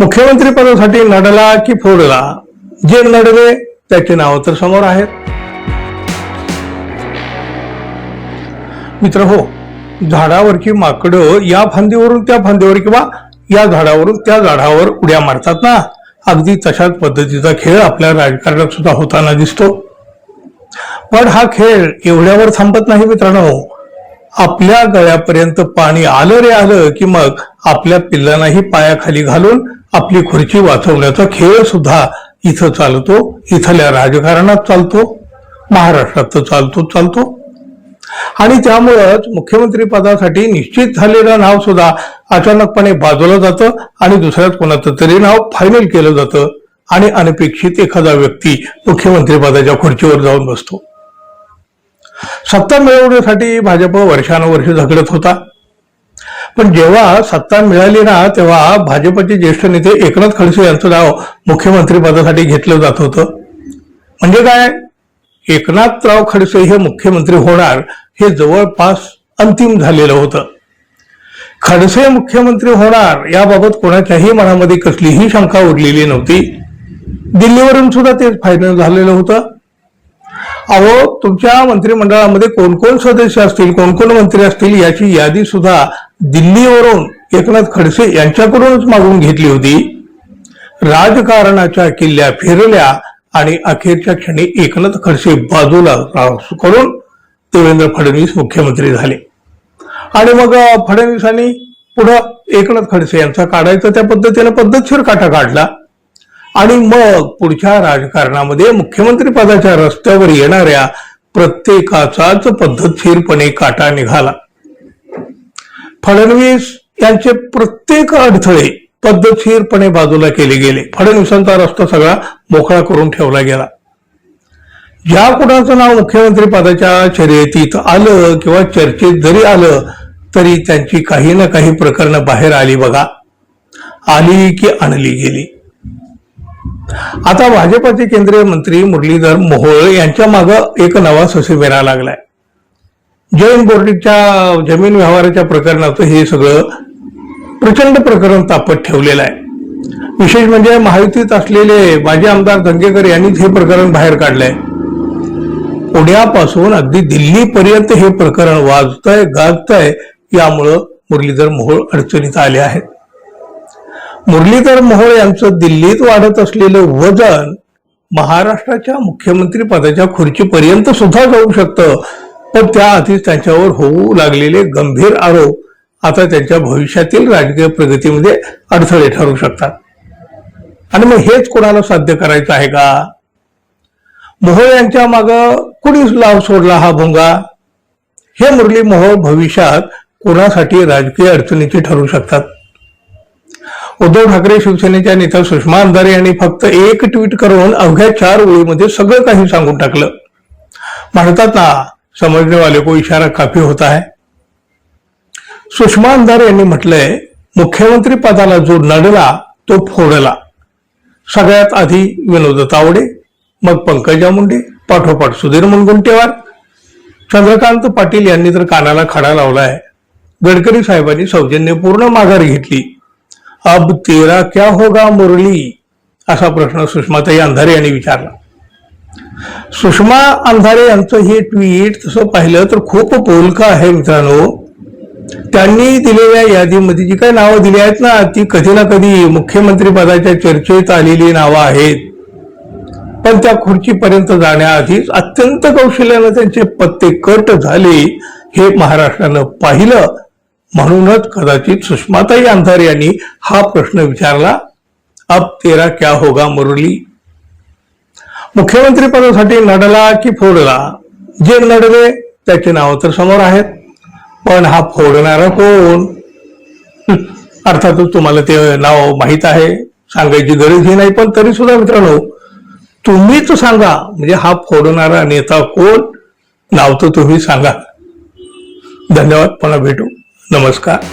मुख्यमंत्री पदासाठी नडला की फोडला? जे नडले त्याचे नाव तर समोर आहेत. मित्र हो झाडावरची माकडं या फांदीवरून त्या फांदीवर किंवा या झाडावरून त्या झाडावर उड्या मारतात ना? अगदी तशाच पद्धतीचा खेळ आपल्या राजकारणात सुद्धा होताना दिसतो. पण हा खेळ एवढ्यावर थांबत नाही मित्रांनो. आपल्या गळ्यापर्यंत पाणी आलं रे आलं की मग आपल्या पिल्लांनाही पायाखाली घालून आपली खुर्ची वाचवण्याचा खेळ सुद्धा इथं चालतो. इथल्या राजकारणात चालतो. महाराष्ट्रात तर चालतो चालतो. आणि त्यामुळंच मुख्यमंत्री पदासाठी निश्चित झालेलं नाव सुद्धा अचानकपणे बाजूला जातं आणि दुसऱ्याच कोणाचं तरी नाव फायनल केलं जातं आणि अनपेक्षित एखादा व्यक्ती मुख्यमंत्री पदाच्या खुर्चीवर जाऊन बसतो. सत्ता मिळवण्यासाठी भाजप वर्षानुवर्ष झगडत होता. पण जेव्हा सत्ता मिळाली ना तेव्हा भाजपचे ज्येष्ठ नेते एकनाथ खडसे यांचं नाव मुख्यमंत्री पदासाठी घेतलं जात होतं. म्हणजे काय? एकनाथराव खडसे हे मुख्यमंत्री होणार हे जवळपास अंतिम झालेलं होतं. खडसे मुख्यमंत्री होणार याबाबत कोणाच्याही मनामध्ये कसलीही शंका उरलेली नव्हती. दिल्लीवरून सुद्धा तेच फायनल झालेलं होतं. अहो तुमच्या मंत्रिमंडळामध्ये कोण कोण सदस्य असतील कोण कोण मंत्री असतील याची यादी सुद्धा दिल्लीवरून एकनाथ खडसे यांच्याकडूनच मागून घेतली होती. राजकारणाच्या किल्ल्या फिरल्या आणि अखेरच्या क्षणी एकनाथ खडसे बाजूला करून देवेंद्र फडणवीस मुख्यमंत्री झाले. आणि मग फडणवीसांनी पुढं एकनाथ खडसे यांचा काढायचा त्या पद्धतीने पद्धतशीर काटा काढला. आणि मग पुढच्या राजकारणामध्ये मुख्यमंत्री पदाच्या रस्त्यावर येणाऱ्या प्रत्येकाचाच पद्धतशीरपणे काटा निघाला. फडणवीस यांचे प्रत्येक अडथळे पद्धतशीरपणे बाजूला केले गेले. फडणवीसांचा रस्ता सगळा मोकळा करून ठेवला गेला. ज्या कुणाचं नाव मुख्यमंत्री पदाच्या शर्यतीत आलं किंवा चर्चेत जरी आलं तरी त्यांची काही ना काही प्रकरणं बाहेर आली बघा. आली की आणली गेली. आता भाजपाचे केंद्रीय मंत्री मुरलीधर मोहोळ यांच्या मागं एक नवा ससेमेरा लागलाय. जैन बोर्डीच्या जमीन व्यवहाराच्या प्रकरणाचं हे सगळं प्रचंड प्रकरण तापत ठेवलेलं आहे. विशेष म्हणजे महायुतीत असलेले माजी आमदार धंगेकर यांनीच हे प्रकरण बाहेर काढलंय. पुण्यापासून अगदी दिल्लीपर्यंत हे प्रकरण वाजतंय गाजतंय यामुळं मुरलीधर मोहोळ अडचणीत आले आहेत. मुरलीधर मोहोळ यांचं दिल्लीत वाढत असलेलं वजन महाराष्ट्राच्या मुख्यमंत्री पदाच्या खुर्चीपर्यंत सुद्धा जाऊ शकतं. पण त्याआधीच त्यांच्यावर होऊ लागलेले गंभीर आरोप आता त्यांच्या भविष्यातील राजकीय प्रगतीमध्ये अडथळे ठरू शकतात. आणि मग हेच कोणाला साध्य करायचं आहे का? मोहोळ यांच्या माग कुणीच लाव सोडला हा भोंगा? हे मुरली मोहोळ भविष्यात कोणासाठी राजकीय अडचणीचे ठरू शकतात? उद्धव ठाकरे शिवसेनेच्या नेत्या सुषमा अंधारे यांनी फक्त एक ट्विट करून अवघ्या चार ओळीमध्ये सगळं काही सांगून टाकलं. म्हणतात ना समजने वाले को इशारा काफी होता है. सुषमा अंधारे यांनी म्हटलंय मुख्यमंत्री पदाला जो नडला तो फोडला. सगळ्यात आधी विनोद तावडे मग पंकजा मुंडे पाठोपाठ सुधीर मुनगुंटेवार. चंद्रकांत पाटील यांनी तर कानाला खडा लावलाय. गडकरी साहेबांनी सौजन्यपूर्ण माघार घेतली. अब तेरा क्या होगा मुरली? असा प्रश्न सुषमाताई अंधारे यांनी विचारला. सुषमा अंधारे यांचं हे ट्विट तसं पाहिलं तर खूप बोलकं आहे मित्रांनो. त्यांनी दिलेल्या यादीमध्ये जी काही नावं दिली आहेत ना ती कधी ना कधी मुख्यमंत्री पदाच्या चर्चेत आलेली नावं आहेत. पण त्या खुर्चीपर्यंत जाण्याआधीच अत्यंत कौशल्यानं त्यांचे पत्ते कट झाले हे महाराष्ट्रानं पाहिलं. म्हणूनच कदाचित सुषमाताई अंधारे यांनी हा प्रश्न विचारला अब तेरा क्या होगा मुरली? मुख्यमंत्री पदासाठी नडला की फोडला? जे नडले त्याचे नाव तर समोर आहेत. पण हा फोडणारा कोण? अर्थातच तुम्हाला ते नाव माहीत आहे सांगायची गरजही नाही. पण तरी सुद्धा मित्रांनो तुम्हीच सांगा म्हणजे हा फोडणारा नेता कोण? नाव तर तुम्ही सांगा. धन्यवाद पुन्हा भेटू. नमस्कार.